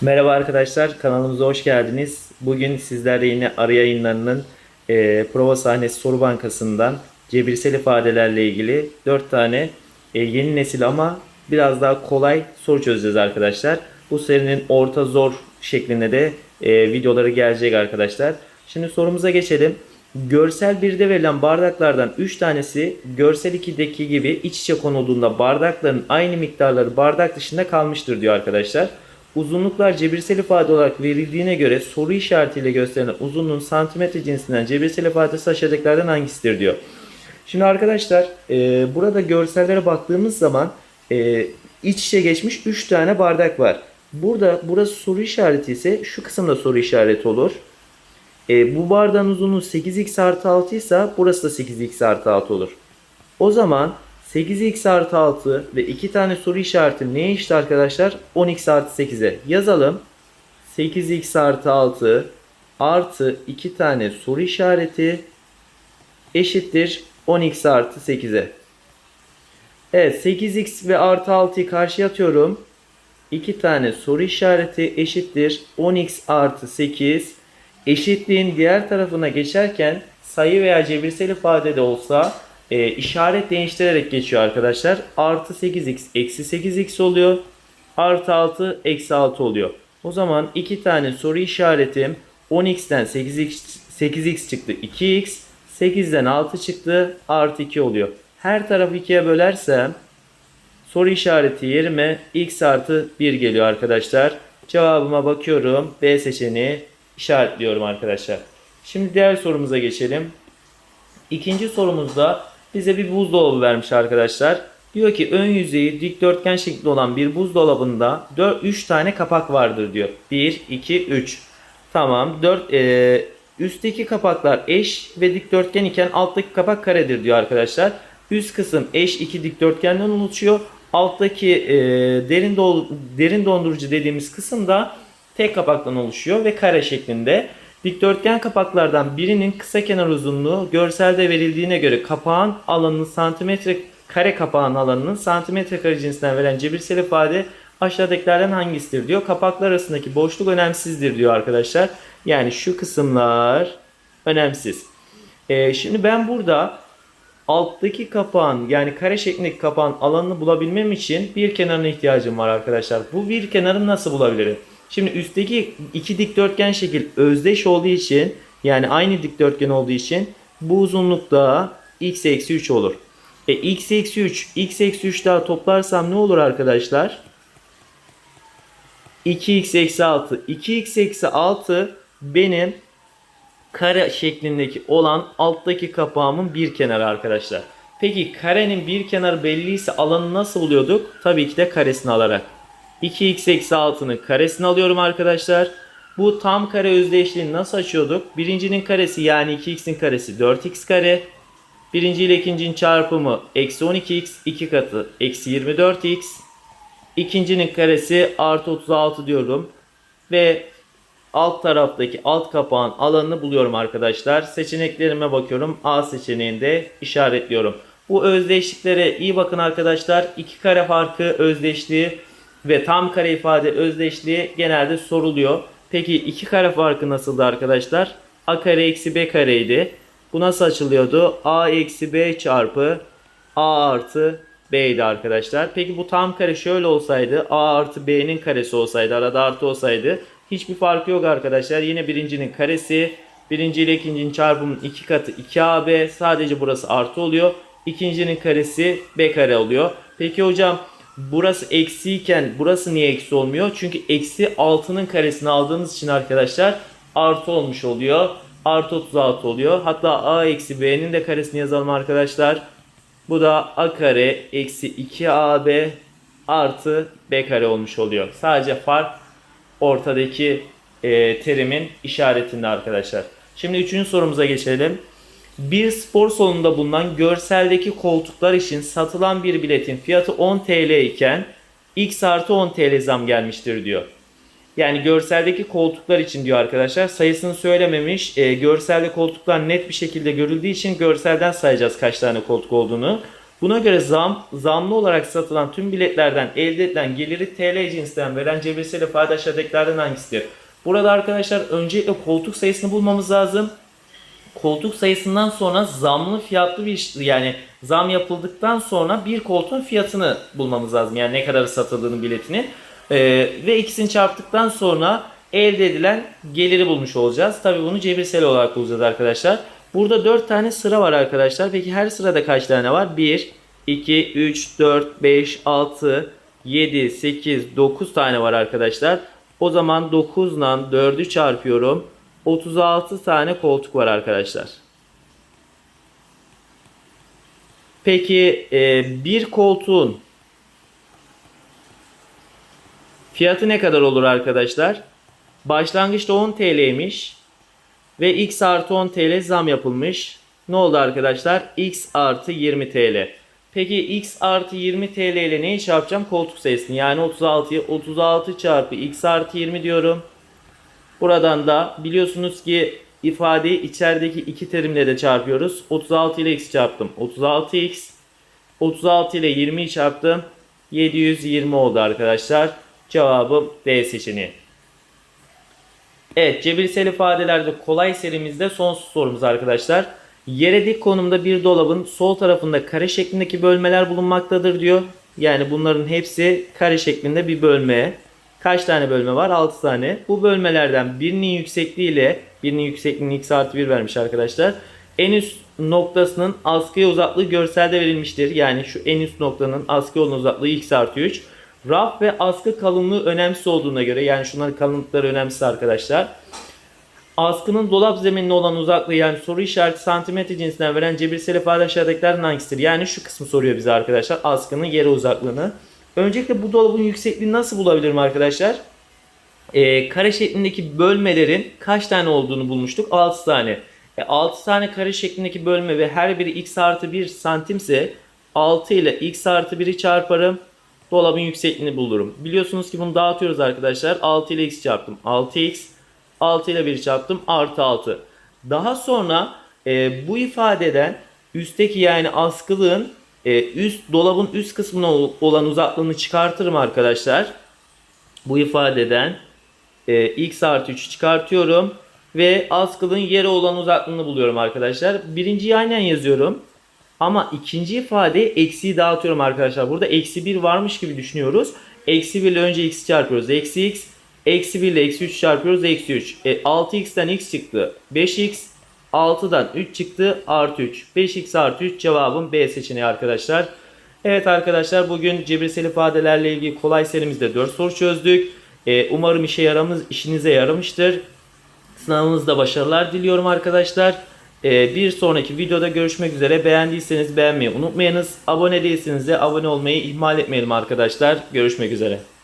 Merhaba arkadaşlar, kanalımıza hoş geldiniz. Bugün sizlerle yine arı yayınlarının e, prova sahnesi soru bankasından cebirsel ifadelerle ilgili 4 tane e, yeni nesil ama biraz daha kolay soru çözeceğiz arkadaşlar. Bu serinin orta zor şeklinde de e, videoları gelecek arkadaşlar. Şimdi sorumuza geçelim. Görsel 1'de verilen bardaklardan 3 tanesi görsel 2'deki gibi iç içe konulduğunda bardakların aynı miktarları bardak dışında kalmıştır diyor arkadaşlar. Uzunluklar cebirsel ifade olarak verildiğine göre soru işaretiyle gösterilen uzunluğun santimetre cinsinden cebirsel ifadesi aşağıdakilerden hangisidir diyor. Şimdi arkadaşlar e, burada görsellere baktığımız zaman e, iç içe geçmiş 3 tane bardak var. Burada burası soru işareti ise şu kısımda soru işareti olur. E, bu bardağın uzunluğu 8x artı 6 ise burası da 8x artı 6 olur. O zaman 8x artı 6 ve 2 tane soru işareti neye eşit arkadaşlar? 10x artı 8'e. Yazalım. 8x artı 6 artı 2 tane soru işareti eşittir 10x artı 8'e. Evet 8x ve artı 6'yı karşıya atıyorum. 2 tane soru işareti eşittir 10x artı 8. Eşitliğin diğer tarafına geçerken sayı veya cebirsel ifade de olsa e, işaret değiştirerek geçiyor arkadaşlar. Artı 8x eksi 8x oluyor. Artı 6 eksi 6 oluyor. O zaman iki tane soru işaretim 10x'ten 8x, 8x çıktı 2x. 8'den 6 çıktı artı 2 oluyor. Her tarafı 2'ye bölersem soru işareti yerime x artı 1 geliyor arkadaşlar. Cevabıma bakıyorum. B seçeneği işaretliyorum arkadaşlar. Şimdi diğer sorumuza geçelim. İkinci sorumuzda bize bir buzdolabı vermiş arkadaşlar. Diyor ki ön yüzeyi dikdörtgen şekli olan bir buzdolabında 4 3 tane kapak vardır diyor. 1 2 3. Tamam. 4 e, üstteki kapaklar eş ve dikdörtgen iken alttaki kapak karedir diyor arkadaşlar. Üst kısım eş iki dikdörtgenden oluşuyor. Alttaki e, derin dol, derin dondurucu dediğimiz kısım da tek kapaktan oluşuyor ve kare şeklinde. Dikdörtgen kapaklardan birinin kısa kenar uzunluğu görselde verildiğine göre kapağın alanının santimetre kare kapağın alanının santimetre kare cinsinden veren cebirsel ifade aşağıdakilerden hangisidir diyor. Kapaklar arasındaki boşluk önemsizdir diyor arkadaşlar. Yani şu kısımlar önemsiz. Ee, şimdi ben burada alttaki kapağın yani kare şeklindeki kapağın alanını bulabilmem için bir kenarına ihtiyacım var arkadaşlar. Bu bir kenarı nasıl bulabilirim? Şimdi üstteki iki dikdörtgen şekil özdeş olduğu için yani aynı dikdörtgen olduğu için bu uzunlukta x eksi 3 olur. E x eksi 3, x eksi 3 daha toplarsam ne olur arkadaşlar? 2x eksi 6. 2x eksi 6 benim kare şeklindeki olan alttaki kapağımın bir kenarı arkadaşlar. Peki karenin bir kenarı belliyse alanı nasıl buluyorduk? Tabii ki de karesini alarak. 2x eksi 6'nın karesini alıyorum arkadaşlar. Bu tam kare özdeşliğini nasıl açıyorduk? Birincinin karesi yani 2x'in karesi 4x kare. Birinci ile ikincinin çarpımı eksi 12x 2 katı eksi 24x. İkincinin karesi artı 36 diyorum. Ve alt taraftaki alt kapağın alanını buluyorum arkadaşlar. Seçeneklerime bakıyorum. A seçeneğinde işaretliyorum. Bu özdeşliklere iyi bakın arkadaşlar. İki kare farkı özdeşliği ve tam kare ifade özdeşliği genelde soruluyor. Peki iki kare farkı nasıldı arkadaşlar? A kare eksi B kareydi. Bu nasıl açılıyordu? A eksi B çarpı A artı B'ydi arkadaşlar. Peki bu tam kare şöyle olsaydı A artı B'nin karesi olsaydı arada artı olsaydı hiçbir farkı yok arkadaşlar. Yine birincinin karesi birinci ile ikincinin çarpımının iki katı 2AB sadece burası artı oluyor. İkincinin karesi B kare oluyor. Peki hocam burası eksi iken burası niye eksi olmuyor? Çünkü eksi 6'nın karesini aldığımız için arkadaşlar artı olmuş oluyor. Artı 36 oluyor. Hatta a eksi b'nin de karesini yazalım arkadaşlar. Bu da a kare eksi 2ab artı b kare olmuş oluyor. Sadece fark ortadaki e, terimin işaretinde arkadaşlar. Şimdi üçüncü sorumuza geçelim. Bir spor salonunda bulunan görseldeki koltuklar için satılan bir biletin fiyatı 10 TL iken x artı 10 TL zam gelmiştir diyor. Yani görseldeki koltuklar için diyor arkadaşlar. Sayısını söylememiş. E, görselde koltuklar net bir şekilde görüldüğü için görselden sayacağız kaç tane koltuk olduğunu. Buna göre zam, zamlı olarak satılan tüm biletlerden elde edilen geliri TL cinsinden veren cebirsel ifade aşağıdakilerden hangisidir? Burada arkadaşlar öncelikle koltuk sayısını bulmamız lazım. Koltuk sayısından sonra zamlı fiyatlı bir yani zam yapıldıktan sonra bir koltuğun fiyatını bulmamız lazım. Yani ne kadar satıldığını biletini. Ee, ve ikisini çarptıktan sonra elde edilen geliri bulmuş olacağız. Tabii bunu cebirsel olarak bulacağız arkadaşlar. Burada 4 tane sıra var arkadaşlar. Peki her sırada kaç tane var? 1, 2, 3, 4, 5, 6, 7, 8, 9 tane var arkadaşlar. O zaman 9 ile 4'ü çarpıyorum. 36 tane koltuk var arkadaşlar. Peki e, bir koltuğun fiyatı ne kadar olur arkadaşlar? Başlangıçta 10 TL'ymiş ve x artı 10 TL zam yapılmış. Ne oldu arkadaşlar? x artı 20 TL. Peki x artı 20 TL ile neyi çarpacağım? Koltuk sayısını. Yani 36'yı 36 çarpı x artı 20 diyorum. Buradan da biliyorsunuz ki ifadeyi içerideki iki terimle de çarpıyoruz. 36 ile x çarptım. 36x 36 ile 20'yi çarptım. 720 oldu arkadaşlar. Cevabım D seçeneği. Evet cebirsel ifadelerde kolay serimizde son sorumuz arkadaşlar. Yere dik konumda bir dolabın sol tarafında kare şeklindeki bölmeler bulunmaktadır diyor. Yani bunların hepsi kare şeklinde bir bölme. Kaç tane bölme var? 6 tane. Bu bölmelerden birinin yüksekliği ile birinin yüksekliğini x artı 1 vermiş arkadaşlar. En üst noktasının askıya uzaklığı görselde verilmiştir. Yani şu en üst noktanın askıya olan uzaklığı x artı 3. Raf ve askı kalınlığı önemsiz olduğuna göre yani şunların kalınlıkları önemsiz arkadaşlar. Askının dolap zeminine olan uzaklığı yani soru işareti santimetre cinsinden veren cebirsel ifade aşağıdakilerden hangisidir? Yani şu kısmı soruyor bize arkadaşlar. Askının yere uzaklığını. Öncelikle bu dolabın yüksekliğini nasıl bulabilirim arkadaşlar? Ee, kare şeklindeki bölmelerin kaç tane olduğunu bulmuştuk? 6 tane. E, 6 tane kare şeklindeki bölme ve her biri x artı 1 santimse 6 ile x artı 1'i çarparım. Dolabın yüksekliğini bulurum. Biliyorsunuz ki bunu dağıtıyoruz arkadaşlar. 6 ile x çarptım. 6x 6 ile 1 çarptım. Artı 6. Daha sonra e, bu ifadeden üstteki yani askılığın e, üst dolabın üst kısmına olan uzaklığını çıkartırım arkadaşlar. Bu ifadeden e, x artı 3'ü çıkartıyorum. Ve askılığın yere olan uzaklığını buluyorum arkadaşlar. Birinciyi aynen yazıyorum. Ama ikinci ifade eksiği dağıtıyorum arkadaşlar. Burada eksi 1 varmış gibi düşünüyoruz. Eksi 1 ile önce x çarpıyoruz. Eksi x. Eksi 1 ile eksi 3 çarpıyoruz. Eksi 3. E, 6x'ten x çıktı. 5x. 6'dan 3 çıktı. Artı 3. 5x artı 3 cevabım B seçeneği arkadaşlar. Evet arkadaşlar bugün cebirsel ifadelerle ilgili kolay serimizde 4 soru çözdük. E, umarım işe yaramız, işinize yaramıştır. Sınavınızda başarılar diliyorum arkadaşlar. Ee, bir sonraki videoda görüşmek üzere. Beğendiyseniz beğenmeyi unutmayınız. Abone değilseniz de abone olmayı ihmal etmeyelim arkadaşlar. Görüşmek üzere.